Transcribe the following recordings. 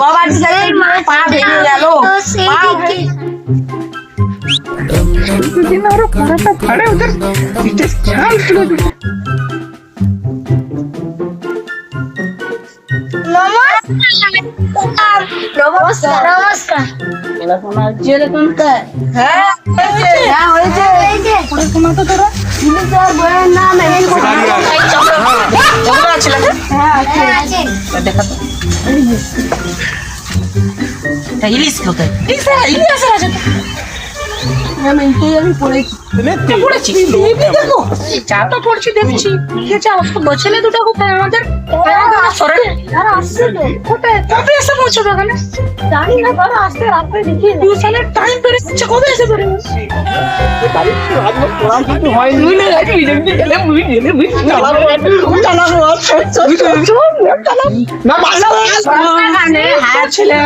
বাবার পা ভেঙে গেল। আরও পড়াটা ভাড়ে ওদের পিঠে ছাল তুলে দিল। নমস্কার। নমস্কার। হ্যাঁ হ্যাঁ হয়েছে। পড়াশোনা তো তোরা জিনিসের বইয়ের নাম এমনি করে চকরা ছিল হ্যাঁ আছে হ্যাঁ, আছে। দেখা তো তা ইলিশ কোথায় ইলিশ ইলিশ আছে আমি এইটাই আমি পড়েছি পড়েছি দেখো চাটা পড়ছি দেখছি ঠিক আছে আমার ছেলে দুটো কোথায় আমাদের কোথায় কবে এসে পৌঁছবে এখানে জানি না আসতে দেখি টিউশনের টাইম কবে এসে পড়ে হ্যাঁ ছেলে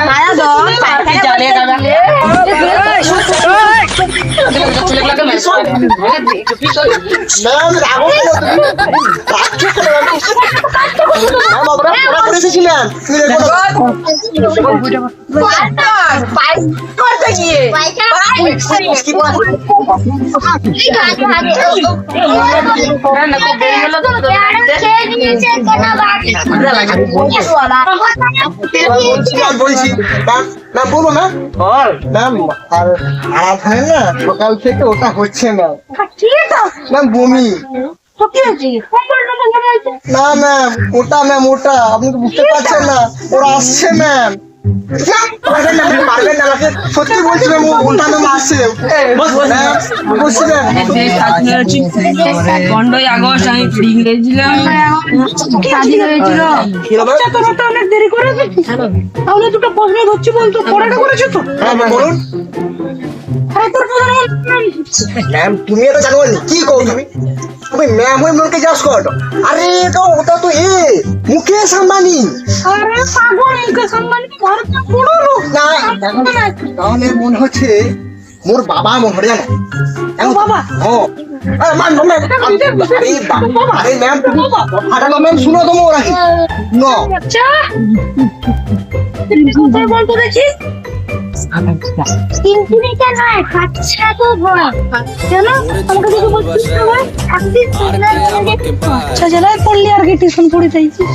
মায়া সকাল থেকে ওটা হচ্ছে না না বমি না ম্যাম ওটা ম্যাম ওটা আপনি তো বুঝতে পারছেন না। ওরা আসছে ম্যাম পারবেন না পারবেন না সত্যি পনেরোই আগস্ট আমি ফ্রি গেছিলাম। কি অনেক দেরি করে। তাহলে দুটো প্রশ্ন ধরছি বলতো পড়াটা করেছ তো? হ্যাঁ ম্যাম বলুন। আর তোর ম্যাম তুমি এটা জানো না কি কও তুমি তুমি ম্যাম হয়ে মনকে যাস কর। আরে তো ওটা তো এ মুকেশ আম্বানি। আরে পাগল মুকেশ আম্বানি ভারতের বড় লোক না তাহলে মনে হচ্ছে মোর বাবা মনে হয় জানো? বাবা? ও আরে ম্যাম ম্যাম আরে বাবা। আরে ম্যাম তুমি আরে ম্যাম শুনো তো মোর আগে। নো। আচ্ছা। কোথায় বলতো দেখি? কিন্তু এটা নয় খাচ্ছা তো ভরা কেন আমাকে দেখে বলছিস না একদিন আচ্ছা জেলায় পড়লি আর কি টিউশন পড়ে চাইছিস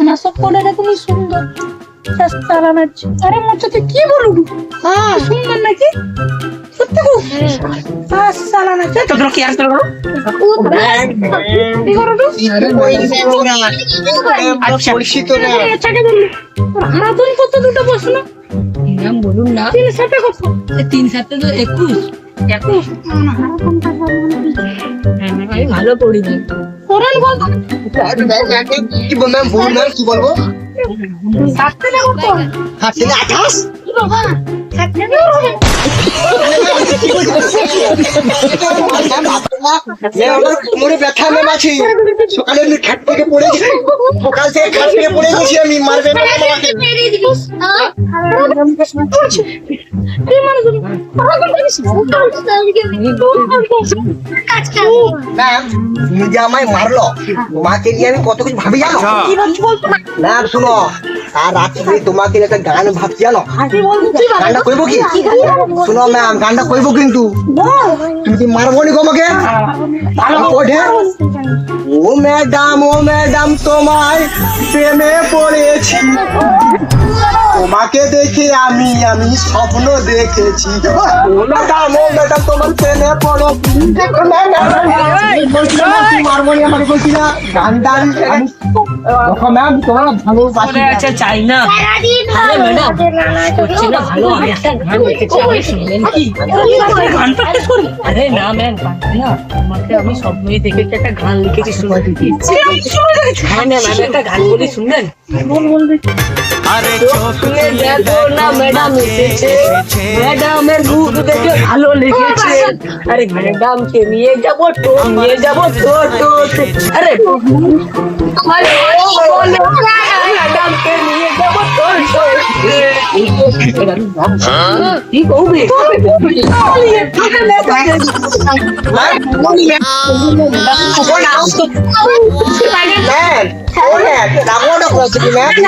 না সব পড়ে তুমি সুন্দর। আরে মোচা তুই কি বলবি সুন্দর নাকি? সত্যি গো চালানাচ্ছি তোদের কি আর করো কি করো আচ্ছা পরিচিত না এটাকে বললি হারাতুন কত দুটো প্রশ্ন বলুন না। তিন সাথে কত? তিন সাথে তো একুশ। একুশ? আমি ভালো পড়ি কোরআন বলতো কি বল ম্যাম বলুন কি বলব? সাথে না কত? হাত থেকে আঠাশ? বাবা খাচ্ছা কোমরে ব্যথা ম্যাম আছে সকালে আমি খাট থেকে পড়ে গেছি। সকাল থেকে খাট থেকে পড়ে গেছি আমি মারবে না আমাকে মেরে দিস হ্যাঁ তুই মানুষ কাজ ম্যাম তুমি যে আমায় মারলো তোমাকে নিয়ে আমি কত কিছু ভাবি জানো কি ভাবছি বলতো না ম্যাম শুনো আর রাত্রে তোমাকে একটা গান ভাবছি জানো গানটা কইবো কি শুনো ম্যাম গানটা কইবো কিন্তু তুমি কি মারবো নি আমাকে ও ম্যাডাম ও ম্যাডাম তোমায় প্রেমে পড়েছি তোমাকে দেখে আমি আমি স্বপ্ন দেখেছি ও ম্যাডাম ও ম্যাডাম তোমার প্রেমে মারবো নি আমার বলছি না গান টান আমি- ম্যাম তোমার ভালো আছে চাই না। সারাদিন আরে ম্যাডাম হচ্ছে না ভালো আমি একটা গান লিখেছি আপনি শুনলেন কি? গান প্র্যাকটিস করি আরে না ম্যাম না। তোমাকে আমি স্বপ্নই দেখেছি একটা গান লিখেছি শুনে হ্যাঁ ম্যাম আমি একটা গান বলি শুনবেন স্বপ্নে দেখো। না ম্যাডাম এসেছে। ম্যাডামের মুখ দেখে ভালো লেগেছে। আরে ম্যাডামকে নিয়ে যাব তো নিয়ে যাব তো তো আরে ম্যাডামকে নিয়ে যাব তো তো কি কবে ম্যাম